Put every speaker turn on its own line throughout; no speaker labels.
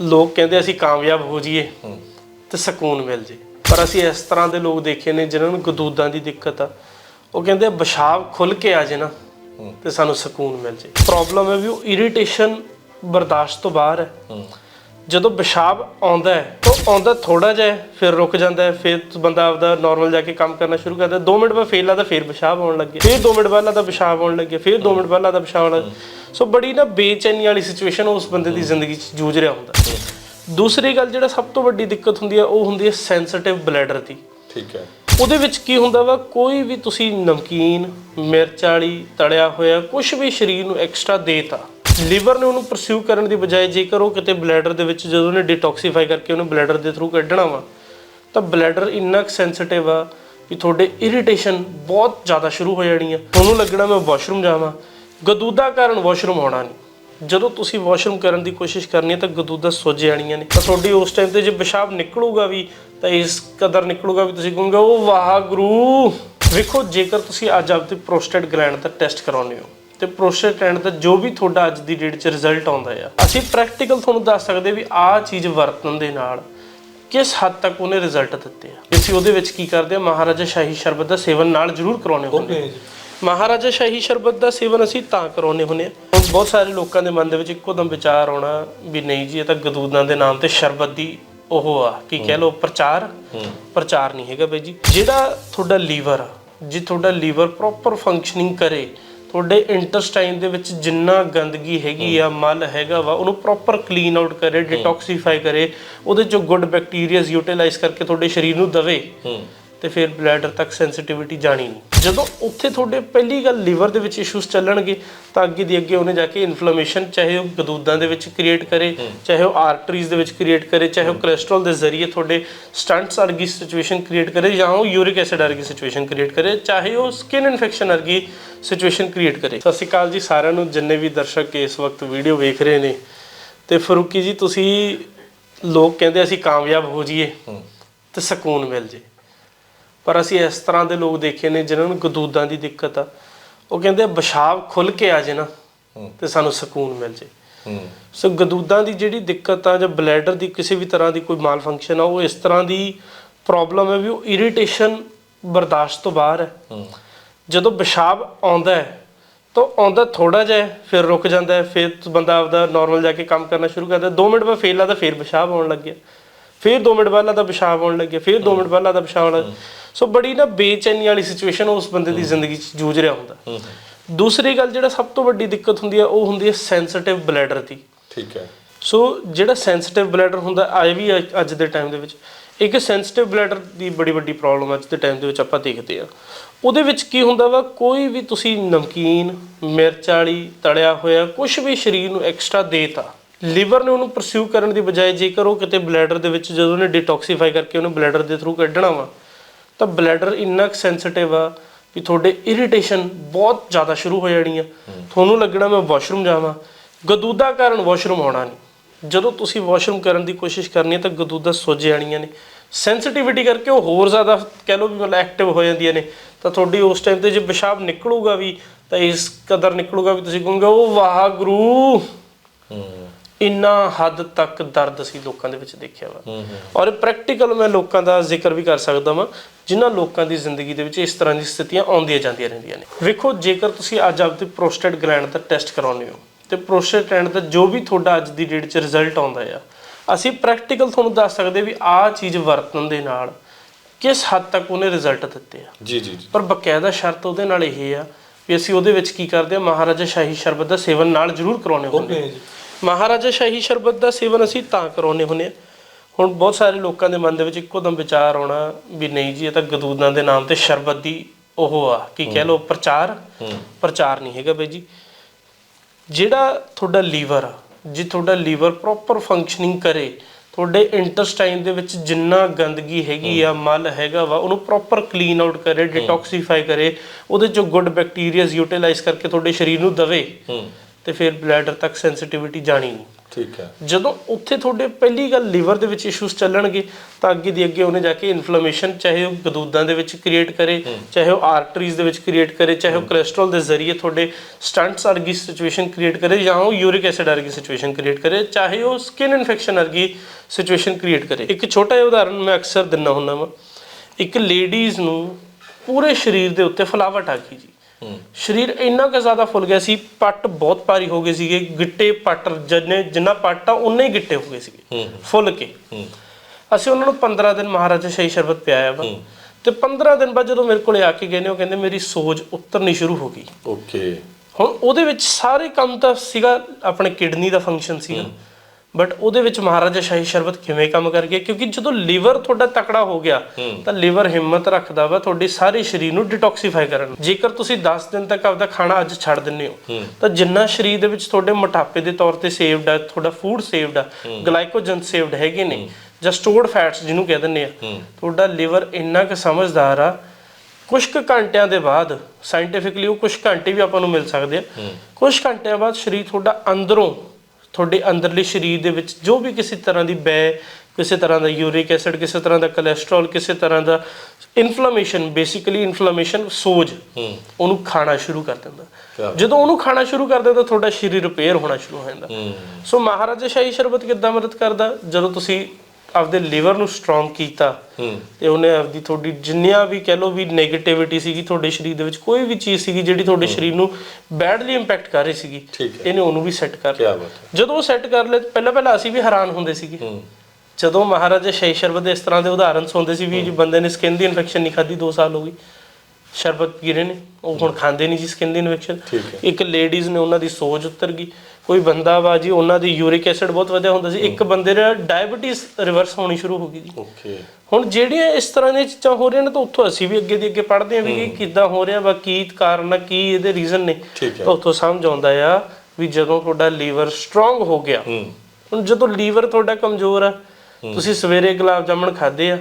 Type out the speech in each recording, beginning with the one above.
ਲੋਕ ਕਹਿੰਦੇ ਅਸੀਂ ਕਾਮਯਾਬ ਹੋ ਜਾਈਏ ਤੇ ਸਕੂਨ ਮਿਲ ਜੇ। ਪਰ ਅਸੀਂ ਇਸ ਤਰ੍ਹਾਂ ਦੇ ਲੋਕ ਦੇਖੇ ਨੇ ਜਿਨ੍ਹਾਂ ਨੂੰ ਗਦੂਦਾਂ ਦੀ ਦਿੱਕਤ ਆ। ਉਹ ਕਹਿੰਦੇ ਪਿਸ਼ਾਬ ਖੁੱਲ ਕੇ ਆ ਜੇ ਨਾ ਤੇ ਸਾਨੂੰ ਸਕੂਨ ਮਿਲ ਜੇ। ਪ੍ਰੋਬਲਮ ਹੈ ਵੀ ਉਹ ਇਰੀਟੇਸ਼ਨ ਬਰਦਾਸ਼ਤ ਤੋਂ ਬਾਹਰ ਹੈ। ਜਦੋਂ ਪਿਸ਼ਾਬ ਆਉਂਦਾ ਹੈ ਆਉਂਦਾ ਥੋੜਾ ਜਿਹਾ ਹੈ, ਫਿਰ ਰੁਕ ਜਾਂਦਾ ਹੈ ਫਿਰ ਬੰਦਾ ਆਪਦਾ ਨਾਰਮਲ ਜਾ ਕੇ ਕੰਮ ਕਰਨਾ ਸ਼ੁਰੂ ਕਰਦਾ 2 ਮਿੰਟ ਬਾਅਦ ਫੇਰ ਲੱਗਦਾ ਫਿਰ ਪਿਸ਼ਾਬ ਆਉਣ ਲੱਗੇ ਫਿਰ 2 ਮਿੰਟ ਬਾਅਦ ਲੱਗਦਾ ਪਿਸ਼ਾਬ ਆਉਣ ਲੱਗੇ ਫਿਰ 2 ਮਿੰਟ ਬਾਅਦ ਲੱਗਦਾ ਪਿਸ਼ਾਬ ਆਉਣ ਲੱਗੇ ਸੋ ਬੜੀ ਨਾ ਬੇਚੈਨੀ ਵਾਲੀ ਸਿਚੁਏਸ਼ਨ ਉਸ ਬੰਦੇ ਦੀ ਜ਼ਿੰਦਗੀ 'ਚ ਜੂਝ ਰਿਹਾ ਹੁੰਦਾ ਦੂਸਰੀ ਗੱਲ ਜਿਹੜਾ ਸਭ ਤੋਂ ਵੱਡੀ ਦਿੱਕਤ ਹੁੰਦੀ ਹੈ ਉਹ ਹੁੰਦੀ ਹੈ ਸੈਂਸਿਟਿਵ ਬਲੈਡਰ ਦੀ।
ਠੀਕ ਹੈ।
ਉਹਦੇ ਵਿੱਚ ਕੀ ਹੁੰਦਾ ਵਾ ਕੋਈ ਵੀ ਤੁਸੀਂ ਨਮਕੀਨ ਮਿਰਚ ਵਾਲੀ ਤੜਿਆ ਹੋਇਆ ਕੁਝ ਵੀ ਸਰੀਰ ਨੂੰ ਐਕਸਟਰਾ ਦੇਤਾ ਲੀਵਰ ਨੇ ਉਹਨੂੰ ਪਰਸਿਊ ਕਰਨ ਦੀ ਬਜਾਏ ਜੇਕਰ ਉਹ ਕਿਤੇ ਬਲੈਡਰ ਦੇ ਵਿੱਚ ਜਦੋਂ ਉਹਨੇ ਡਿਟੌਕਸੀਫਾਈ ਕਰਕੇ ਉਹਨੂੰ ਬਲੈਡਰ ਦੇ ਥਰੂ ਕੱਢਣਾ ਵਾ, ਤਾਂ ਬਲੈਡਰ ਇੰਨਾ ਸੈਂਸਿਟਿਵ ਆ ਕਿ ਤੁਹਾਡੇ ਇਰੀਟੇਸ਼ਨ ਬਹੁਤ ਜ਼ਿਆਦਾ ਸ਼ੁਰੂ ਹੋ ਜਾਣੀ ਆ। ਤੁਹਾਨੂੰ ਲੱਗਣਾ ਮੈਂ ਵਾਸ਼ਰੂਮ ਜਾਵਾਂ। ਗਦੂਦਾ ਕਾਰਨ ਵਾਸ਼ਰੂਮ ਆਉਣਾ ਨਹੀਂ। ਜਦੋਂ ਤੁਸੀਂ ਵਾਸ਼ਰੂਮ ਕਰਨ ਦੀ ਕੋਸ਼ਿਸ਼ ਕਰਨੀ ਹੈ ਤਾਂ ਗਦੂਦਾ ਸੁੱਜ ਜਾਣੀਆਂ ਨੇ। ਤਾਂ ਤੁਹਾਡੀ ਉਸ ਟਾਈਮ ਤੇ ਜੇ ਪਿਸ਼ਾਬ ਨਿਕਲੂਗਾ ਵੀ, ਤਾਂ ਇਸ ਕਦਰ ਨਿਕਲੂਗਾ ਵੀ ਤੁਸੀਂ ਕਹੋਗੇ ਉਹ ਵਾਹ ਗੁਰੂ ਵੇਖੋ, ਜੇਕਰ ਤੁਸੀਂ ਅੱਜ ਆਪਦੇ ਪ੍ਰੋਸਟੇਟ ਗਲੈਂਡ ਦਾ ਟੈਸਟ ਕਰਾਉਂਦੇ ਹੋ ਤੇ ਪ੍ਰੋਸਟੇਟ ਦਾ ਜੋ ਵੀ ਤੁਹਾਡਾ ਅੱਜ ਦੀ ਡੇਟ 'ਚ ਰਿਜ਼ਲਟ ਆਉਂਦਾ ਆ। ਅਸੀਂ ਪ੍ਰੈਕਟੀਕਲ ਤੁਹਾਨੂੰ ਦੱਸ ਸਕਦੇ ਵੀ ਆਹ ਚੀਜ਼ ਵਰਤਣ ਦੇ ਨਾਲ ਕਿਸ ਹੱਦ ਤੱਕ ਉਹਨੇ ਰਿਜ਼ਲਟ ਦਿੱਤੇ ਆ। ਅਸੀਂ ਉਹਦੇ ਵਿੱਚ ਕੀ ਕਰਦੇ ਆ ਮਹਾਰਾਜਾ ਸ਼ਾਹੀ ਸ਼ਰਬਤ ਦਾ ਸੇਵਨ ਨਾਲ ਜ਼ਰੂਰ ਕਰਾਉਣੇ ਹੁੰਦੇ ਮਹਾਰਾਜਾ ਸ਼ਾਹੀ ਸ਼ਰਬਤ ਦਾ ਸੇਵਨ ਅਸੀਂ ਤਾਂ ਕਰਾਉਨੇ ਹੁੰਦੇ ਆ। ਹੁਣ ਬਹੁਤ ਸਾਰੇ ਲੋਕਾਂ ਦੇ ਮਨ ਦੇ ਵਿੱਚ ਇੱਕੋ ਦਮ ਵਿਚਾਰ ਆਉਣਾ ਵੀ ਨਹੀਂ ਜੀ ਇਹ ਤਾਂ ਗਦੂਦਾਂ ਦੇ ਨਾਮ ਤੇ ਸ਼ਰਬਤ ਦੀ ਉਹ ਆ ਕੀ ਕਹਿ ਲੋ ਪ੍ਰਚਾਰ। ਪ੍ਰਚਾਰ ਨਹੀਂ ਹੈਗਾ ਬਈ ਜੀ। ਜਿਹੜਾ ਤੁਹਾਡਾ ਲੀਵਰ ਜੇ ਤੁਹਾਡਾ ਲੀਵਰ ਪ੍ਰੋਪਰ ਫੰਕਸ਼ਨਿੰਗ ਕਰੇ ਤੁਹਾਡੇ ਇੰਟੈਸਟਾਈਨ ਦੇ ਵਿੱਚ ਜਿੰਨਾ ਗੰਦਗੀ ਹੈਗੀ ਆ ਮਲ ਹੈਗਾ ਵਾ ਉਹਨੂੰ ਪ੍ਰੋਪਰ ਕਲੀਨ ਆਊਟ ਕਰੇ ਡਿਟੌਕਸੀਫਾਈ ਕਰੇ ਉਹਦੇ ਚੋਂ ਗੁੱਡ ਬੈਕਟੀਰੀਆਜ਼ ਯੂਟਿਲਾਈਜ਼ ਕਰਕੇ ਤੁਹਾਡੇ ਸਰੀਰ ਨੂੰ ਦਵੇ। ਤੇ ਫਿਰ ਬਲੈਡਰ ਤੱਕ ਸੈਂਸਿਟੀਵਿਟੀ ਜਾਣੀ ਨਹੀਂ। ਜਦੋਂ ਉੱਥੇ ਤੁਹਾਡੇ ਪਹਿਲੀ ਗੱਲ ਲੀਵਰ ਦੇ ਵਿੱਚ ਇਸ਼ੂਸ ਚੱਲਣਗੇ ਤਾਂ ਅੱਗੇ ਦੀ ਅੱਗੇ ਉਹਨੇ ਜਾ ਕੇ ਇਨਫਲੇਮੇਸ਼ਨ ਚਾਹੇ ਉਹ ਗਦੂਦਾਂ ਦੇ ਵਿੱਚ ਕ੍ਰੀਏਟ ਕਰੇ ਚਾਹੇ ਉਹ ਆਰਟਰੀਜ਼ ਦੇ ਵਿੱਚ ਕ੍ਰੀਏਟ ਕਰੇ ਚਾਹੇ ਉਹ ਕੋਲੇਸਟ੍ਰੋਲ ਦੇ ਜ਼ਰੀਏ ਤੁਹਾਡੇ ਸਟੰਟਸ ਵਰਗੀ ਸਿਚੁਏਸ਼ਨ ਕ੍ਰੀਏਟ ਕਰੇ ਜਾਂ ਉਹ ਯੂਰਿਕ ਐਸਿਡ ਵਰਗੀ ਸਿਚੁਏਸ਼ਨ ਕ੍ਰੀਏਟ ਕਰੇ ਚਾਹੇ ਉਹ ਸਕਿਨ ਇਨਫੈਕਸ਼ਨ ਵਰਗੀ ਸਿਚੁਏਸ਼ਨ ਕ੍ਰੀਏਟ ਕਰੇ। ਸਤਿ ਸ਼੍ਰੀ ਅਕਾਲ ਜੀ ਸਾਰਿਆਂ ਨੂੰ ਜਿੰਨੇ ਵੀ ਦਰਸ਼ਕ ਇਸ ਵਕਤ ਵੀਡੀਓ ਵੇਖ ਰਹੇ ਨੇ। ਤੇ ਫਰੂਕੀ ਜੀ ਤੁਸੀਂ ਲੋਕ ਕਹਿੰਦੇ ਅਸੀਂ ਕਾਮਯਾਬ ਹੋ ਜਾਈਏ ਤੇ ਸਕੂਨ ਮਿਲ ਜੇ। ਪਰ ਅਸੀਂ ਇਸ ਤਰ੍ਹਾਂ ਦੇ ਲੋਕ ਦੇਖੇ ਨੇ ਜਿਨ੍ਹਾਂ ਨੂੰ ਗਦੂਦਾਂ ਦੀ ਦਿੱਕਤ ਆ। ਉਹ ਕਹਿੰਦੇ ਪਿਸ਼ਾਬ ਖੁੱਲ ਕੇ ਆ ਜੇ ਨਾ ਤੇ ਸਾਨੂੰ ਸਕੂਨ ਮਿਲ ਜੇ। ਸੋ ਗਦੂਦਾਂ ਦੀ ਜਿਹੜੀ ਦਿੱਕਤ ਆ ਜਾਂ ਬਲੈਡਰ ਦੀ ਕਿਸੇ ਵੀ ਤਰ੍ਹਾਂ ਦੀ ਕੋਈ ਮਾਲ ਫੰਕਸ਼ਨ ਆ ਉਹ ਇਸ ਤਰ੍ਹਾਂ ਦੀ ਪ੍ਰੋਬਲਮ ਹੈ ਵੀ ਉਹ ਇਰੀਟੇਸ਼ਨ ਬਰਦਾਸ਼ਤ ਤੋਂ ਬਾਹਰ ਹੈ। ਜਦੋਂ ਪਿਸ਼ਾਬ ਆਉਂਦਾ ਹੈ ਤਾਂ ਆਉਂਦਾ ਥੋੜਾ ਜਿਹਾ ਫਿਰ ਰੁਕ ਜਾਂਦਾ ਹੈ ਫਿਰ ਬੰਦਾ ਆਪਦਾ ਨਾਰਮਲ ਜਾ ਕੇ ਕੰਮ ਕਰਨਾ ਸ਼ੁਰੂ ਕਰਦਾ 2 ਮਿੰਟ ਬਾਅਦ ਫੇਰ ਲੱਗਦਾ ਫਿਰ ਪਿਸ਼ਾਬ ਆਉਣ ਲੱਗਿਆ। ਫਿਰ 2 ਮਿੰਟ ਬਾਅਦ ਲੱਗਦਾ ਪਿਸ਼ਾਬ ਆਉਣ ਲੱਗਿਆ ਫਿਰ 2 ਮਿੰਟ ਬਾਅਦ ਲੱਗਦਾ ਪਿਸ਼ਾਬ ਆਉਣ ਲੱਗਿਆ। ਸੋ ਬੜੀ ਨਾ ਬੇਚੈਨੀ ਵਾਲੀ ਸਿਚੁਏਸ਼ਨ ਉਸ ਬੰਦੇ ਦੀ ਜ਼ਿੰਦਗੀ 'ਚ ਜੂਝ ਰਿਹਾ ਹੁੰਦਾ। ਦੂਸਰੀ ਗੱਲ ਜਿਹੜਾ ਸਭ ਤੋਂ ਵੱਡੀ ਦਿੱਕਤ ਹੁੰਦੀ ਹੈ ਉਹ ਹੁੰਦੀ ਹੈ ਸੈਂਸਿਟਿਵ ਬਲੈਡਰ ਦੀ।
ਠੀਕ ਹੈ।
ਸੋ ਜਿਹੜਾ ਸੈਂਸਿਟਿਵ ਬਲੈਡਰ ਹੁੰਦਾ ਆਏ ਵੀ ਅੱਜ- ਦੇ ਟਾਈਮ ਦੇ ਵਿੱਚ ਇੱਕ ਸੈਂਸਿਟਿਵ ਬਲੈਡਰ ਦੀ ਬੜੀ ਵੱਡੀ ਪ੍ਰੋਬਲਮ ਅੱਜ ਦੇ ਟਾਈਮ ਦੇ ਵਿੱਚ ਆਪਾਂ ਦੇਖਦੇ ਆ ਉਹਦੇ ਵਿੱਚ ਕੀ ਹੁੰਦਾ ਵਾ ਕੋਈ ਵੀ ਤੁਸੀਂ ਨਮਕੀਨ ਮਿਰਚ ਵਾਲੀ ਤੜਿਆ ਹੋਇਆ ਕੁਝ ਵੀ ਸਰੀਰ ਨੂੰ ਐਕਸਟਰਾ ਦੇਤਾ ਲਿਵਰ ਨੇ ਉਹਨੂੰ ਪਰਸਿਊ ਕਰਨ ਦੀ ਬਜਾਏ ਜੇਕਰ ਉਹ ਕਿਤੇ ਬਲੈਡਰ ਦੇ ਵਿੱਚ ਜਦੋਂ ਉਹਨੇ ਡਿਟੌਕਸੀਫਾਈ ਕਰਕੇ ਉਹਨੂੰ ਬਲੈਡਰ ਦੇ ਥਰੂ ਕੱਢਣਾ ਵਾ ਤਾਂ ਬਲੈਡਰ ਇੰਨਾ ਸੈਂਸਿਟਿਵ ਆ ਵੀ ਤੁਹਾਡੇ ਇਰੀਟੇਸ਼ਨ ਬਹੁਤ ਜ਼ਿਆਦਾ ਸ਼ੁਰੂ ਹੋ ਜਾਣੀ ਆ। ਤੁਹਾਨੂੰ ਲੱਗਣਾ ਮੈਂ ਵਾਸ਼ਰੂਮ ਜਾਵਾਂ। ਗਦੂਦਾ ਕਾਰਨ ਵਾਸ਼ਰੂਮ ਆਉਣਾ ਨਹੀਂ ਜਦੋਂ ਤੁਸੀਂ ਵਾਸ਼ਰੂਮ ਕਰਨ ਦੀ ਕੋਸ਼ਿਸ਼ ਕਰਨੀ ਹੈ ਤਾਂ ਗਦੂਦਾ ਸੁੱਜ ਜਾਣੀਆਂ ਨੇ। ਸੈਂਸਿਟੀਵਿਟੀ ਕਰਕੇ ਉਹ ਹੋਰ ਜ਼ਿਆਦਾ ਕਹਿ ਲਓ ਵੀ ਮਤਲਬ ਐਕਟਿਵ ਹੋ ਜਾਂਦੀਆਂ ਨੇ। ਤਾਂ ਤੁਹਾਡੀ ਉਸ ਟਾਈਮ ਤੇ ਜੇ ਪਿਸ਼ਾਬ ਨਿਕਲੂਗਾ ਵੀ ਤਾਂ ਇਸ ਕਦਰ ਨਿਕਲੂਗਾ ਵੀ ਤੁਸੀਂ ਕਹੋਗੇ ਉਹ ਵਾਹਿਗੁਰੂ!
ਹੂੰ।
ਇੰਨਾ ਹੱਦ ਤੱਕ ਦਰਦ ਅਸੀਂ ਲੋਕਾਂ ਦੇ ਵਿੱਚ ਦੇਖਿਆ ਵਾ। ਔਰ ਪ੍ਰੈਕਟੀਕਲ ਮੈਂ ਲੋਕਾਂ ਦਾ ਜ਼ਿਕਰ ਵੀ ਕਰ ਸਕਦਾ ਵਾਂ ਜਿਨ੍ਹਾਂ ਲੋਕਾਂ ਦੀ ਜ਼ਿੰਦਗੀ ਦੇ ਵਿੱਚ ਇਸ ਤਰ੍ਹਾਂ ਦੀ ਸਥਿਤੀਆਂ ਆਉਂਦੀਆਂ ਜਾਂਦੀਆਂ ਰਹਿੰਦੀਆਂ ਨੇ। ਵੇਖੋ ਜੇਕਰ ਤੁਸੀਂ ਅੱਜ ਆਪਦੀ ਪ੍ਰੋਸਟੇਟ ਗਲੈਂਡ ਦਾ ਟੈਸਟ ਕਰਾਉਂਦੇ ਹੋ ਤੇ ਪ੍ਰੋਸਟੇਟ ਗਲੈਂਡ ਦਾ ਜੋ ਵੀ ਤੁਹਾਡਾ ਅੱਜ ਦੀ ਡੇਟ 'ਚ ਰਿਜ਼ਲਟ ਆਉਂਦਾ ਆ ਅਸੀਂ ਪ੍ਰੈਕਟੀਕਲ ਤੁਹਾਨੂੰ ਦੱਸ ਸਕਦੇ ਵੀ ਆਹ ਚੀਜ਼ ਵਰਤਣ ਦੇ ਨਾਲ ਕਿਸ ਹੱਦ ਤੱਕ ਉਹਨੇ ਰਿਜ਼ਲਟ ਦਿੱਤੇ ਆ।
ਜੀ ਜੀ
ਪਰ ਬਕਾਇਦਾ ਸ਼ਰਤ ਉਹਦੇ ਨਾਲ ਇਹ ਆ ਵੀ ਅਸੀਂ ਉਹਦੇ ਵਿੱਚ ਕੀ ਕਰਦੇ ਆ ਮਹਾਰਾਜਾ ਸ਼ਾਹੀ ਸ਼ਰਬਤ ਦਾ ਸੇਵਨ ਨਾਲ ਜ਼ਰੂਰ ਕਰਾਉਣੇ ਹੁੰਦੇ ਆ।
ਓਕੇ ਜੀ।
ਮਹਾਰਾਜਾ ਸ਼ਾਹੀ ਸ਼ਰਬਤ ਦਾ ਸੇਵਨ ਅਸੀਂ ਤਾਂ ਕਰਾਉਨੇ ਹੁੰਦੇ ਆ ਹੁਣ ਬਹੁਤ ਸਾਰੇ ਲੋਕਾਂ ਦੇ ਮਨ ਦੇ ਵਿੱਚ ਇੱਕੋ ਦਮ ਵਿਚਾਰ ਆਉਣਾ ਵੀ ਨਹੀਂ ਜੀ ਇਹ ਤਾਂ ਗਦੂਦਾਂ ਦੇ ਨਾਮ ਤੇ ਸ਼ਰਬਤ ਦੀ ਉਹ ਆ ਕੀ ਕਹਿ ਲੋ ਪ੍ਰਚਾਰ। ਪ੍ਰਚਾਰ ਨਹੀਂ ਹੈਗਾ ਬਈ ਜੀ। ਜਿਹੜਾ ਤੁਹਾਡਾ ਲੀਵਰ ਜੇ ਤੁਹਾਡਾ ਲੀਵਰ ਪ੍ਰੋਪਰ ਫੰਕਸ਼ਨਿੰਗ ਕਰੇ ਤੁਹਾਡੇ ਇੰਟੈਸਟਾਈਨ ਦੇ ਵਿੱਚ ਜਿੰਨਾ ਗੰਦਗੀ ਹੈਗੀ ਆ ਮਲ ਹੈਗਾ ਵਾ ਉਹਨੂੰ ਪ੍ਰੋਪਰ ਕਲੀਨ ਆਊਟ ਕਰੇ ਡਿਟੌਕਸੀਫਾਈ ਕਰੇ ਉਹਦੇ ਚੋਂ ਗੁੱਡ ਬੈਕਟੀਰੀਆਜ਼ ਯੂਟਿਲਾਈਜ਼ ਕਰਕੇ ਤੁਹਾਡੇ ਸਰੀਰ ਨੂੰ ਦਵੇ। ਤੇ ਫਿਰ ਬਲੈਡਰ ਤੱਕ ਸੈਂਸਿਟੀਵਿਟੀ ਜਾਣੀ ਨਹੀਂ।
ਠੀਕ ਹੈ।
ਜਦੋਂ ਉੱਥੇ ਤੁਹਾਡੇ ਪਹਿਲੀ ਗੱਲ ਲਿਵਰ ਦੇ ਵਿੱਚ ਇਸ਼ੂਸ ਚੱਲਣਗੇ ਤਾਂ ਅੱਗੇ ਦੀ ਅੱਗੇ ਉਹਨੇ ਜਾ ਕੇ ਇਨਫਲੇਮੇਸ਼ਨ ਚਾਹੇ ਉਹ ਗਦੂਦਾਂ ਦੇ ਵਿੱਚ ਕ੍ਰੀਏਟ ਕਰੇ ਚਾਹੇ ਉਹ ਆਰਟਰੀਜ਼ ਦੇ ਵਿੱਚ ਕ੍ਰੀਏਟ ਕਰੇ ਚਾਹੇ ਉਹ ਕੋਲੇਸਟ੍ਰੋਲ ਦੇ ਜ਼ਰੀਏ ਤੁਹਾਡੇ ਸਟੰਟਸ ਵਰਗੀ ਸਿਚੁਏਸ਼ਨ ਕ੍ਰੀਏਟ ਕਰੇ ਜਾਂ ਉਹ ਯੂਰਿਕ ਐਸਿਡ ਵਰਗੀ ਸਿਚੁਏਸ਼ਨ ਕ੍ਰੀਏਟ ਕਰੇ ਚਾਹੇ ਉਹ ਸਕਿਨ ਇਨਫੈਕਸ਼ਨ ਵਰਗੀ ਸਿਚੁਏਸ਼ਨ ਕ੍ਰੀਏਟ ਕਰੇ। ਇੱਕ ਛੋਟਾ ਜਿਹਾ ਉਦਾਹਰਨ ਮੈਂ ਅਕਸਰ ਦਿੰਦਾ ਹੁੰਦਾ ਵਾਂ। ਇੱਕ ਲੇਡੀਜ਼ ਨੂੰ ਪੂਰੇ ਸਰੀਰ ਦੇ ਉੱਤੇ ਫਲਾਵਟ ਆ ਗਈ ਜੀ। ਸਰੀਰ ਇੰਨਾ ਕੁ ਜ਼ਿਆਦਾ ਫੁੱਲ ਗਿਆ ਸੀ ਪੱਟ ਬਹੁਤ ਭਾਰੀ ਹੋ ਗਏ ਸੀਗੇ ਗਿੱਟੇ ਪੱਟ ਜਿੰਨੇ ਜਿੰਨਾ ਪੱਟ ਆ ਉਨੇ ਹੀ ਗਿੱਟੇ ਹੋ ਗਏ ਸੀਗੇ ਫੁੱਲ ਕੇ। ਅਸੀਂ ਉਹਨਾਂ ਨੂੰ 15 ਦਿਨ ਮਹਾਰਾਜਾ ਸ਼ਾਹੀ ਸ਼ਰਬਤ ਪਿਆਇਆ ਵਾ। ਤੇ 15 ਦਿਨ ਬਾਅਦ ਜਦੋਂ ਮੇਰੇ ਕੋਲੇ ਆ ਕੇ ਗਏ ਨੇ ਉਹ ਕਹਿੰਦੇ ਮੇਰੀ ਸੋਜ ਉਤਰਨੀ ਸ਼ੁਰੂ ਹੋ ਗਈ।
ਓਕੇ।
ਹੁਣ ਉਹਦੇ ਵਿੱਚ ਸਾਰੇ ਕੰਮ ਤਾਂ ਸੀਗਾ ਆਪਣੇ ਕਿਡਨੀ ਦਾ ਫੰਕਸ਼ਨ ਸੀਗਾ। ਬਟ ਉਹਦੇ ਵਿੱਚ ਮਹਾਰਾਜਾ ਸ਼ਾਹੀ ਸ਼ਰਬਤ ਕਿਵੇਂ ਕੰਮ ਕਰ ਗਿਆ? ਕਿਉਂਕਿ ਜਦੋਂ ਲੀਵਰ ਤੁਹਾਡਾ ਤਕੜਾ ਹੋ ਗਿਆ ਤਾਂ ਲੀਵਰ ਹਿੰਮਤ ਰੱਖਦਾ ਵਾ ਤੁਹਾਡੇ ਸਾਰੇ ਸਰੀਰ ਨੂੰ ਡਿਟੌਕਸੀਫਾਈ ਕਰਨ। ਜੇਕਰ ਤੁਸੀਂ 10 ਦਿਨ ਤੱਕ ਆਪਦਾ ਖਾਣਾ ਅੱਜ ਛੱਡ ਦਿੰਦੇ ਹੋ ਤਾਂ ਜਿੰਨਾ ਸਰੀਰ ਦੇ ਵਿੱਚ ਤੁਹਾਡੇ ਮੋਟਾਪੇ ਦੇ ਤੌਰ ਤੇ ਸੇਵਡ ਆ ਤੁਹਾਡਾ ਫੂਡ ਸੇਵਡ ਆ ਗਲਾਈਕੋਜਨ ਸੇਵਡ ਹੈਗੇ ਨੇ ਜਾਂ ਸਟੋਰਡ ਫੈਟਸ ਜਿਹਨੂੰ ਕਹਿ ਦਿੰਦੇ ਆ ਤੁਹਾਡਾ ਲੀਵਰ ਇੰਨਾ ਕੁ ਸਮਝਦਾਰ ਆ ਕੁਝ ਕੁ ਘੰਟਿਆਂ ਦੇ ਬਾਅਦ ਸਾਇੰਟੀਫਿਕਲੀ ਉਹ ਕੁਝ ਘੰਟੇ ਵੀ ਆਪਾਂ ਨੂੰ ਮਿਲ ਸਕਦੇ ਆ ਕੁਝ ਘੰਟਿਆਂ ਬਾਅਦ ਸਰੀਰ ਤੁਹਾਡਾ ਅੰਦਰੋਂ ਤੁਹਾਡੇ ਅੰਦਰਲੇ ਸਰੀਰ ਦੇ ਵਿੱਚ ਜੋ ਵੀ ਕਿਸੇ ਤਰ੍ਹਾਂ ਦੀ ਬੈ ਕਿਸੇ ਤਰ੍ਹਾਂ ਦਾ ਯੂਰਿਕ ਐਸਿਡ ਕਿਸੇ ਤਰ੍ਹਾਂ ਦਾ ਕੋਲੇਸਟ੍ਰੋਲ ਕਿਸੇ ਤਰ੍ਹਾਂ ਦਾ ਇਨਫਲੇਮੇਸ਼ਨ ਬੇਸਿਕਲੀ ਇਨਫਲੇਮੇਸ਼ਨ ਸੋਜ ਉਹਨੂੰ ਖਾਣਾ ਸ਼ੁਰੂ ਕਰ ਦਿੰਦਾ। ਜਦੋਂ ਉਹਨੂੰ ਖਾਣਾ ਸ਼ੁਰੂ ਕਰ ਦਿੰਦਾ ਤੁਹਾਡਾ ਸਰੀਰ ਰਿਪੇਅਰ ਹੋਣਾ ਸ਼ੁਰੂ ਹੋ ਜਾਂਦਾ। ਸੋ ਮਹਾਰਾਜਾ ਸ਼ਾਹੀ ਸ਼ਰਬਤ ਕਿੱਦਾਂ ਮਦਦ ਕਰਦਾ? ਜਦੋਂ ਤੁਸੀਂ ਆਪਦੇ ਲਿਵਰ ਨੂੰ ਸਟਰੋਂਗ ਕੀਤਾ ਤੇ ਉਹਨੇ ਆਪਦੀ ਤੁਹਾਡੀ ਜਿੰਨੀਆਂ ਵੀ ਕਹਿ ਲਓ ਵੀ 네ਗੇਟਿਵਿਟੀ ਸੀਗੀ ਤੁਹਾਡੇ ਸਰੀਰ ਦੇ ਵਿੱਚ ਕੋਈ ਵੀ ਚੀਜ਼ ਸੀਗੀ ਜਿਹੜੀ ਤੁਹਾਡੇ ਸਰੀਰ ਨੂੰ ਬੈਡਲੀ ਇੰਪੈਕਟ ਕਰ ਰਹੀ ਸੀਗੀ ਇਹਨੇ ਉਹਨੂੰ ਵੀ ਸੈੱਟ ਕਰ ਲਿਆ। ਜਦੋਂ ਉਹ ਸੈੱਟ ਕਰ ਲਿਆ ਪਹਿਲਾਂ ਪਹਿਲਾਂ ਅਸੀਂ ਵੀ ਹੈਰਾਨ ਹੁੰਦੇ ਸੀਗੇ। ਜਦੋਂ ਮਹਾਰਾਜਾ ਸ਼ਾਹੀ ਸ਼ਰਬਤ ਦੇ ਇਸ ਤਰ੍ਹਾਂ ਦੇ ਉਦਾਹਰਨ ਸੁਣਦੇ ਸੀ ਵੀ ਜੀ ਬੰਦੇ ਨੇ ਸਕਿਨ ਦੀ ਇਨਫੈਕਸ਼ਨ ਨਹੀਂ ਖਾਦੀ 2 ਸਾਲ ਹੋ ਗਈ। ਸ਼ਰਬਤ ਪੀ ਰਹੇ ਨੇ ਉਹ ਹੁਣ ਖਾਂਦੇ ਨਹੀਂ ਜੀ ਸਕਿਨ ਦੀ ਇਨਫੈਕਸ਼ਨ ਇੱਕ ਲੇਡੀਜ਼ ਨੇ ਉਹਨਾਂ ਦੀ ਸੋਜ ਉਤਰ ਗਈ। ਕੋਈ ਬੰਦਾ ਵਾ ਜੀ ਉਹਨਾਂ ਦੀ ਯੂਰਿਕ ਐਸਿਡ ਬਹੁਤ ਵਧਿਆ ਹੁੰਦਾ ਸੀ। ਇੱਕ ਬੰਦੇ ਦਾ ਡਾਇਬੀਟੀਜ਼ ਰਿਵਰਸ ਹੋਣੀ ਸ਼ੁਰੂ ਹੋ ਗਈ ਜੀ।
ਓਕੇ
ਹੁਣ ਜਿਹੜੀਆਂ ਇਸ ਤਰ੍ਹਾਂ ਦੀਆਂ ਚੀਜ਼ਾਂ ਹੋ ਰਹੀਆਂ ਨੇ ਤਾਂ ਉੱਥੋਂ ਅਸੀਂ ਵੀ ਅੱਗੇ ਦੀ ਅੱਗੇ ਪੜ੍ਹਦੇ ਹਾਂ ਵੀ ਇਹ ਕਿੱਦਾਂ ਹੋ ਰਿਹਾ ਵਾ ਕੀ ਕਾਰਨ ਆ ਕੀ ਇਹਦੇ ਰੀਜ਼ਨ ਨੇ। ਤਾਂ ਉੱਥੋਂ ਸਮਝ ਆਉਂਦਾ ਆ ਵੀ ਜਦੋਂ ਤੁਹਾਡਾ ਲੀਵਰ ਸਟਰੋਂਗ ਹੋ ਗਿਆ ਹੁਣ ਜਦੋਂ ਲੀਵਰ ਤੁਹਾਡਾ ਕਮਜ਼ੋਰ ਆ ਤੁਸੀਂ ਸਵੇਰੇ ਗੁਲਾਬ ਜਾਮਣ ਖਾਦੇ ਆ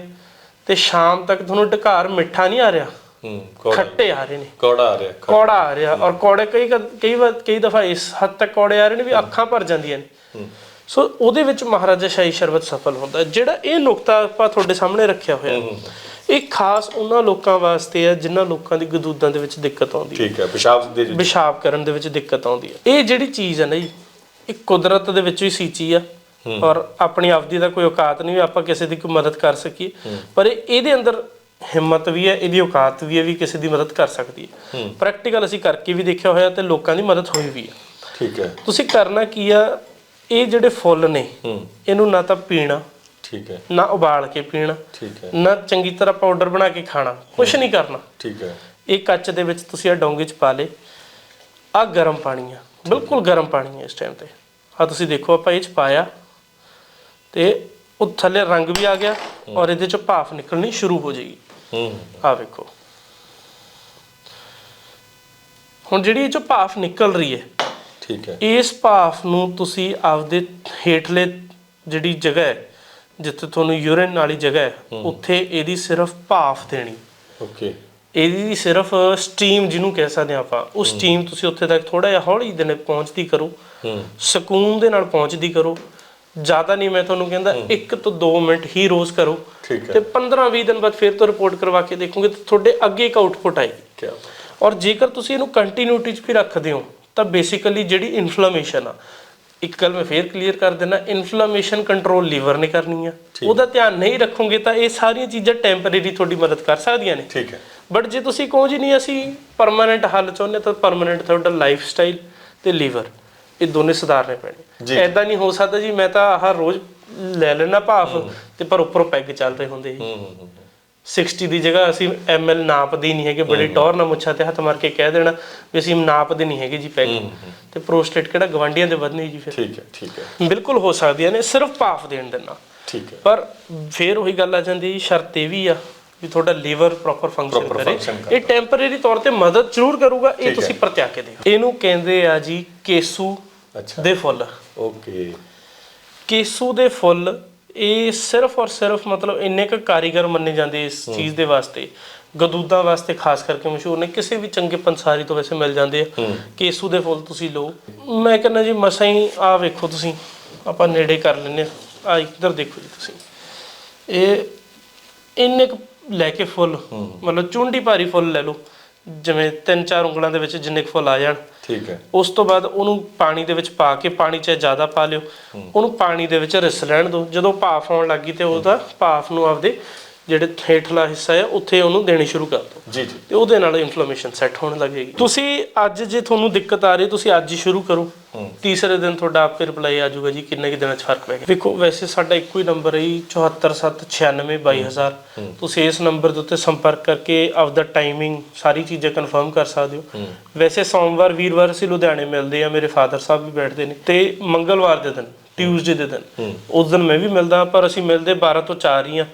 ਤੇ ਸ਼ਾਮ ਤੱਕ ਤੁਹਾਨੂੰ ਢਕਾਰ ਮਿੱਠਾ ਨਹੀਂ ਆ ਰਿਹਾ।
ਹੂੰ ਕੌੜਾ।
ਖੱਟੇ ਆ ਰਹੇ ਨੇ।
ਕੌੜਾ ਆ ਰਿਹਾ ਖਾ-
ਕੌੜਾ ਆ ਰਿਹਾ ਔਰ ਕੌੜੇ ਕਈ ਕ- ਕਈ ਵਾਰ ਕਈ ਦਫਾ ਇਸ ਹੱਦ ਤੱਕ ਕੌੜੇ ਆ ਰਹੇ ਨੇ ਵੀ ਅੱਖਾਂ ਭਰ ਜਾਂਦੀਆਂ ਨੇ। ਸੋ ਉਹਦੇ ਵਿੱਚ ਮਹਾਰਾਜਾ ਸ਼ਾਹੀ ਸ਼ਰਬਤ ਸਫਲ ਹੁੰਦਾ। ਜਿਹੜਾ ਇਹ ਨੁਕਤਾ ਆਪਾਂ ਤੁਹਾਡੇ ਸਾਹਮਣੇ ਰੱਖਿਆ ਹੋਇਆ ਇਹ ਖਾਸ ਉਹਨਾਂ ਲੋਕਾਂ ਵਾਸਤੇ ਹੈ ਜਿਨ੍ਹਾਂ ਲੋਕਾਂ ਦੀ ਗਦੂਦਾਂ ਦੇ ਵਿੱਚ ਦਿੱਕਤ ਆਉਂਦੀ ਹੈ।
ਠੀਕ ਹੈ ਪਿਸ਼ਾਬ ਦੇ
ਪਿਸ਼ਾਬ ਕਰਨ ਦੇ ਵਿੱਚ ਦਿੱਕਤ ਆਉਂਦੀ ਹੈ। ਇਹ ਜਿਹੜੀ ਚੀਜ਼ ਹੈ ਨਾ ਜੀ ਇਹ ਕੁਦਰਤ ਦੇ ਵਿੱਚੋਂ ਹੀ ਸੀਚੀ ਆ। ਔਰ ਆਪਣੀ ਆਪਦੀ ਦਾ ਕੋਈ ਔਕਾਤ ਨਹੀਂ ਵੀ ਆਪਾਂ ਕਿਸੇ ਦੀ ਕੋਈ ਮਦਦ ਕਰ ਸਕੀਏ। ਪਰ ਇਹ- ਇਹਦੇ ਅੰਦਰ ਹਿੰਮਤ ਵੀ ਹੈ ਇਹਦੀ ਔਕਾਤ ਵੀ ਹੈ ਵੀ ਕਿਸੇ ਦੀ ਮਦਦ ਕਰ ਸਕਦੀ ਹੈ। ਪ੍ਰੈਕਟੀਕਲ ਅਸੀਂ ਕਰਕੇ ਵੀ ਦੇਖਿਆ ਹੋਇਆ ਤੇ ਲੋਕਾਂ ਦੀ ਮਦਦ ਹੋਈ ਵੀ ਹੈ।
ਠੀਕ ਹੈ।
ਤੁਸੀਂ ਕਰਨਾ ਕੀ ਆ ਇਹ ਜਿਹੜੇ ਫੁੱਲ ਨੇ ਇਹਨੂੰ ਨਾ ਤਾਂ ਪੀਣਾ
ਠੀਕ ਹੈ।
ਨਾ ਉਬਾਲ ਕੇ ਪੀਣਾ
ਠੀਕ ਹੈ।
ਨਾ ਚੰਗੀ ਤਰ੍ਹਾਂ ਪਾਊਡਰ ਬਣਾ ਕੇ ਖਾਣਾ ਕੁਝ ਨਹੀਂ ਕਰਨਾ।
ਠੀਕ ਹੈ।
ਇਹ ਕੱਚ ਦੇ ਵਿੱਚ ਤੁਸੀਂ ਆ ਡੋਂਗੇ ਚ ਪਾ ਲੇ ਆ ਗਰਮ ਪਾਣੀ ਆ ਬਿਲਕੁਲ ਗਰਮ ਪਾਣੀ ਹੈ ਇਸ ਟਾਈਮ ਤੇ। ਆ ਤੁਸੀਂ ਦੇਖੋ ਆਪਾਂ ਇਹ ਚ ਪਾਇਆ ਤੇ ਉਹ ਥੱਲੇ ਰੰਗ ਵੀ ਆ ਗਿਆ ਔਰ ਇਹਦੇ ਚ ਭਾਫ ਨਿਕਲਣੀ ਸ਼ੁਰੂ ਹੋ ਜਾਏਗੀ।
ਹੂੰ।
ਆ ਵੇਖੋ। ਹੁਣ ਜਿਹੜੀ ਇਹ ਚ ਭਾਫ ਨਿਕਲ ਰਹੀ ਹੈ
ਠੀਕ ਹੈ।
ਇਸ ਭਾਫ ਨੂੰ ਤੁਸੀਂ ਆਪਦੇ ਹੇਠਲੇ ਜਿਹੜੀ ਜਗ੍ਹਾ ਹੈ ਜਿੱਥੇ ਤੁਹਾਨੂੰ ਯੂਰਿਨ ਵਾਲੀ ਜਗ੍ਹਾ ਹੈ। ਉੱਥੇ ਇਹਦੀ ਸਿਰਫ ਭਾਫ ਦੇਣੀ।
ਓਕੇ।
ਇਹਦੀ ਸਿਰਫ ਸਟੀਮ ਜਿਹਨੂੰ ਕਹਿ ਸਕਦੇ ਹਾਂ ਆਪਾਂ। ਉਹ ਸਟੀਮ ਤੁਸੀਂ ਉੱਥੇ ਤੱਕ ਥੋੜਾ ਜਿਹਾ ਹੌਲੀ ਦੇ ਨਾਲ ਪਹੁੰਚਦੀ ਕਰੋ।
ਹੂੰ।
ਸਕੂਨ ਦੇ ਨਾਲ ਪਹੁੰਚਦੀ ਕਰੋ। ਜ਼ਿਆਦਾ ਨਹੀਂ ਮੈਂ ਤੁਹਾਨੂੰ ਕਹਿੰਦਾ 1 ਤੋਂ 2 ਮਿੰਟ ਹੀ ਰੋਜ਼ ਕਰੋ ਤੇ
ਹੈ
15-20 ਦਿਨ ਬਾਅਦ ਫਿਰ ਤੋਂ ਰਿਪੋਰਟ ਕਰਵਾ ਕੇ ਦੇਖੋਗੇ ਤਾਂ ਤੁਹਾਡੇ ਅੱਗੇ ਇੱਕ ਆਊਟਪੁੱਟ ਆਏਗੀ। ਔਰ ਜੇਕਰ ਤੁਸੀਂ ਇਹਨੂੰ ਕੰਟੀਨਿਊਟੀ 'ਚ ਵੀ ਰੱਖਦੇ ਹੋ ਤਾਂ ਬੇਸਿਕਲੀ ਜਿਹੜੀ ਇਨਫਲੇਮੇਸ਼ਨ ਆ ਇੱਕ ਗੱਲ ਮੈਂ ਫੇਰ ਕਲੀਅਰ ਕਰ ਦੇਣਾ ਇਨਫਲੇਮੇਸ਼ਨ ਕੰਟਰੋਲ ਲੀਵਰ ਨੇ ਕਰਨੀ ਆ। ਉਹਦਾ ਧਿਆਨ ਨਹੀਂ ਰੱਖੋਗੇ ਤਾਂ ਇਹ ਸਾਰੀਆਂ ਚੀਜ਼ਾਂ ਟੈਂਪਰੇਰੀ ਤੁਹਾਡੀ ਮਦਦ ਕਰ ਸਕਦੀਆਂ ਨੇ।
ਠੀਕ ਹੈ।
ਬਟ ਜੇ ਤੁਸੀਂ ਕਹੋ ਜੀ ਨਹੀਂ ਅਸੀਂ ਪਰਮਾਨੈਂਟ ਹੱਲ ਚਾਹੁੰਦੇ ਤਾਂ ਪਰਮਾਨੈਂਟ ਤੁਹਾਡਾ ਲਾਈਫ ਸਟਾਈਲ ਤੇ ਲੀਵਰ ਇਹ ਦੋਨੇ ਸੁਧਾਰਨੇ ਪੈਣੇ। ਐਦਾਂ ਨਹੀਂ ਹੋ ਸਕਦਾ ਜੀ ਮੈਂ ਤਾਂ ਆਹ ਰੋਜ਼ ਲੈ ਲੈਣਾ ਭਾਫ ਤੇ ਪਰ ਉੱਪਰੋਂ ਪੈਗ ਚੱਲ ਰਹੇ ਹੁੰਦੇ
ਹੂੰ
60 ਦੀ ਜਗ੍ਹਾ ਅਸੀਂ ਐਮਐਲ ਨਾਪਦੇ ਨਹੀਂ ਹੈਗੇ ਬੜੇ ਟੌਰ ਨਾਲ ਮੁੱਛਾਂ ਤੇ ਹੱਥ ਮਾਰ ਕੇ ਕਹਿ ਦੇਣਾ ਵੀ ਅਸੀਂ ਨਾਪਦੇ ਨਹੀਂ ਹੈਗੇ ਜੀ ਪੈਗ। ਤੇ ਪ੍ਰੋਸਟੇਟ ਕਿਹੜਾ ਗਵਾਂਡੀਆਂ ਦੇ ਵਧਨੇ ਜੀ ਫਿਰ।
ਠੀਕ ਹੈ ਠੀਕ ਹੈ।
ਬਿਲਕੁਲ ਹੋ ਸਕਦੀਆਂ ਨੇ ਸਿਰਫ ਭਾਫ ਦੇਣ ਦੇਣਾ
ਠੀਕ ਹੈ।
ਪਰ ਫੇਰ ਉਹੀ ਗੱਲ ਆ ਜਾਂਦੀ ਸ਼ਰਤ ਇਹ ਵੀ ਆ ਵੀ ਤੁਹਾਡਾ ਲੀਵਰ ਪ੍ਰੋਪਰ ਫੰਕਸ਼ਨ ਕਰੇ। ਇਹ ਟੈਂਪਰੇਰੀ ਤੌਰ ਤੇ ਮਦਦ ਜ਼ਰੂਰ ਕਰੂਗਾ ਇਹ ਤੁਸੀਂ। ਪਰਤਿਆ ਕੇ ਦੇਖੋ ਇਹਨੂੰ ਕਹਿੰਦੇ ਆ ਜੀ ਕੇਸੂ
ਅੱਛਾ।
ਦੇ ਫੁੱਲ।
ਓਕੇ।
ਕੇਸੂ ਦੇ ਫੁੱਲ ਇਹ ਸਿਰਫ ਔਰ ਸਿਰਫ ਮਤਲਬ ਇੰਨੇ ਕੁ ਕਾਰੀਗਰ ਮੰਨੇ ਜਾਂਦੇ ਇਸ ਚੀਜ਼ ਦੇ ਵਾਸਤੇ। ਗਦੂਦਾਂ ਵਾਸਤੇ ਖਾਸ ਕਰਕੇ ਮਸ਼ਹੂਰ ਨੇ। ਕਿਸੇ ਵੀ ਚੰਗੇ ਪੰਸਾਰੀ ਤੋਂ ਵੈਸੇ ਮਿਲ ਜਾਂਦੇ ਆ। ਕੇਸੂ ਦੇ ਫੁੱਲ ਤੁਸੀਂ ਲਓ। ਮੈਂ ਕਹਿੰਦਾ ਜੀ ਮਸਾਂ ਹੀ ਆ ਵੇਖੋ ਤੁਸੀਂ। ਆਪਾਂ ਨੇੜੇ ਕਰ ਆ ਆ ਇੱਧਰ ਦੇਖੋ ਜੀ ਤੁਸੀਂ। ਇਹ ਇੰਨੇ ਕੁ ਲੈ ਕੇ ਫੁੱਲ। ਮਤਲਬ ਚੁੰਡੀ ਭਾਰੀ ਫੁੱਲ ਲੈ ਲਓ। ਜਿਵੇਂ ਤਿੰਨ ਚਾਰ ਉਂਗਲਾਂ ਦੇ ਵਿੱਚ ਜਿੰਨੇ ਕੁ ਫੁੱਲ ਆ ਜਾਣ।
ਠੀਕ ਹੈ।
ਉਸ ਤੋਂ ਬਾਅਦ ਉਹਨੂੰ ਪਾਣੀ ਦੇ ਵਿੱਚ ਪਾ ਕੇ ਪਾਣੀ ਚਾਹੇ ਜ਼ਿਆਦਾ ਪਾ ਲਿਓ। ਉਹਨੂੰ ਪਾਣੀ ਦੇ ਵਿੱਚ ਰਿਸ ਲੈਣ ਦਿਓ। ਜਦੋਂ ਭਾਫ ਆਉਣ ਲੱਗੀ ਤੇ ਉਹਦਾ ਭਾਫ ਨੂੰ ਆਪਦੇ ਜਿਹੜੇ ਹੇਠਲਾ ਹਿੱਸਾ ਹੈ ਉੱਥੇ ਉਹਨੂੰ ਦੇਣੀ ਸ਼ੁਰੂ ਕਰ ਦਿਓ।
ਜੀ ਜੀ।
ਤੇ ਉਹਦੇ ਨਾਲ ਇਨਫਲੇਮੇਸ਼ਨ ਸੈੱਟ ਹੋਣ ਲੱਗੇਗੀ। ਤੁਸੀਂ ਅੱਜ ਜੇ ਤੁਹਾਨੂੰ ਦਿੱਕਤ ਆ ਰਹੀ ਤੁਸੀਂ ਅੱਜ ਹੀ ਸ਼ੁਰੂ ਕਰੋ। ਤੀਸਰੇ ਦਿਨ ਤੁਹਾਡਾ ਆਪੇ ਰਿਪਲਾਈ ਆ ਜਾਊਗਾ ਜੀ ਕਿੰਨੇ ਕਿ ਦਿਨਾਂ ਚ ਫ਼ਰਕ ਪੈ ਗਿਆ। ਦੇਖੋ ਵੈਸੇ ਸਾਡਾ ਇੱਕੋ ਹੀ ਨੰਬਰ ਹੈ ਜੀ 7479622000 ਤੁਸੀਂ ਇਸ ਨੰਬਰ ਦੇ ਉੱਤੇ ਸੰਪਰਕ ਕਰਕੇ ਆਪਦਾ ਟਾਈਮਿੰਗ ਸਾਰੀ ਚੀਜ਼ਾਂ ਕਨਫਰਮ ਕਰ ਸਕਦੇ ਹੋ। ਵੈਸੇ ਸੋਮਵਾਰ ਵੀਰਵਾਰ ਅਸੀਂ ਲੁਧਿਆਣੇ ਮਿਲਦੇ ਆ ਮੇਰੇ ਫਾਦਰ ਸਾਹਿਬ ਵੀ ਬੈਠਦੇ ਨੇ। ਤੇ ਮੰਗਲਵਾਰ ਦੇ ਦਿਨ ਟਿਊਜ਼ਡੇ ਦੇ ਦਿਨ ਉਸ ਦਿਨ ਮੈਂ ਵੀ ਮਿਲਦਾ ਪਰ ਅਸੀਂ ਮਿਲਦੇ 12 ਤੋਂ 4 ਹੀ ਆ